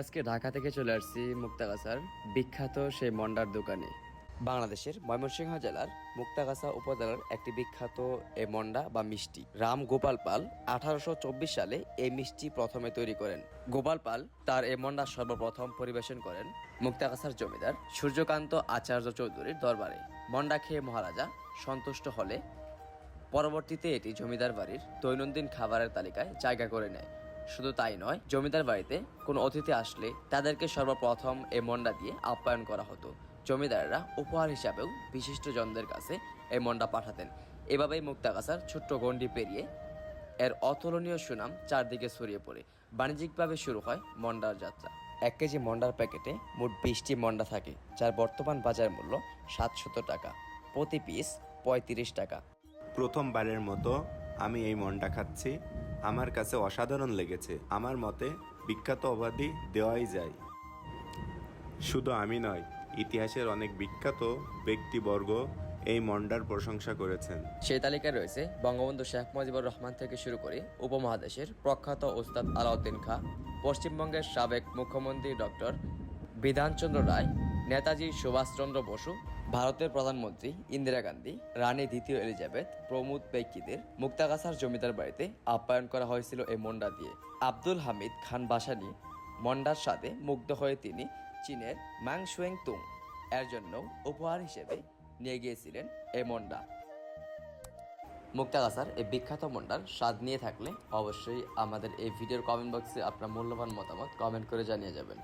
আজকে ঢাকা থেকে চলে আসছি মুক্তাগাছার বিখ্যাত সেই মন্ডার দোকানে। বাংলাদেশের ময়মনসিংহ জেলার মুক্তাগাছা উপজেলার একটি বিখ্যাত এ মন্ডা বা মিষ্টি। রাম গোপাল পাল আঠারোশো সালে এই মিষ্টি প্রথমে তৈরি করেন। গোপাল পাল তার এই মন্ডা সর্বপ্রথম পরিবেশন করেন মুক্তাগাছার জমিদার সূর্যকান্ত আচার্য চৌধুরীর দরবারে। মন্ডা খেয়ে মহারাজা সন্তুষ্ট হলে পরবর্তীতে এটি জমিদার বাড়ির দৈনন্দিন খাবারের তালিকায় জায়গা করে নেয়। শুধু তাই নয়, জমিদার বাড়িতে কোনো অতিথি আসলে তাদেরকে সর্বপ্রথম এ মন্ডা দিয়ে আপ্যায়ন করা হতো। জমিদাররা উপহার হিসাবেও বিশিষ্ট জনদের কাছে এই মন্ডা পাঠাতেন। এভাবেই মুক্তাগাছার ছোট্ট গণ্ডি পেরিয়ে এর অতুলনীয় সুনাম চারদিকে ছড়িয়ে পড়ে। বাণিজ্যিকভাবে শুরু হয় মন্ডার যাত্রা। এক কেজি মন্ডার প্যাকেটে মোট বিশটি মন্ডা থাকে, যার বর্তমান বাজার মূল্য সাতশত টাকা। প্রতি পিস পঁয়ত্রিশ টাকা। প্রথমবারের মতো আমি এই মনটা খাচ্ছি। আমার কাছে অসাধারণ লেগেছে। আমার মতে বিখ্যাত অবাধি দেওয়াই যায়। শুধু আমি নয়, ইতিহাসের অনেক বিখ্যাত ব্যক্তিবর্গ এই মন্ডার প্রশংসা করেছেন। সেই তালিকায় রয়েছে বঙ্গবন্ধু শেখ মুজিবুর রহমান থেকে শুরু করে উপমহাদেশের প্রখ্যাত ওস্তাদ আলাউদ্দিন খাঁ, পশ্চিমবঙ্গের সাবেক মুখ্যমন্ত্রী ডক্টর বিধানচন্দ্র রায় নেতাজি সুভাষচন্দ্র বসু, ভারতের প্রধানমন্ত্রী ইন্দিরা গান্ধী, রানী দ্বিতীয় এলিজাবেথ, প্রমুখ ব্যক্তিদের মুক্তাগাছার জমিদার বাড়িতে আপ্যায়ন করা হয়েছিল এই মন্ডা দিয়ে। আব্দুল হামিদ খান বাসানি মন্ডার স্বাদে মুগ্ধ হয়ে তিনি চীনের ম্যাংশুয়েং তুং এর জন্য উপহার হিসেবে নিয়ে গিয়েছিলেন এই মন্ডা মুক্তাগাছার এই বিখ্যাত মন্ডার স্বাদ নিয়ে থাকলে অবশ্যই আমাদের এই ভিডিওর কমেন্ট বক্সে আপনার মূল্যবান মতামত কমেন্ট করে জানিয়ে যাবেন।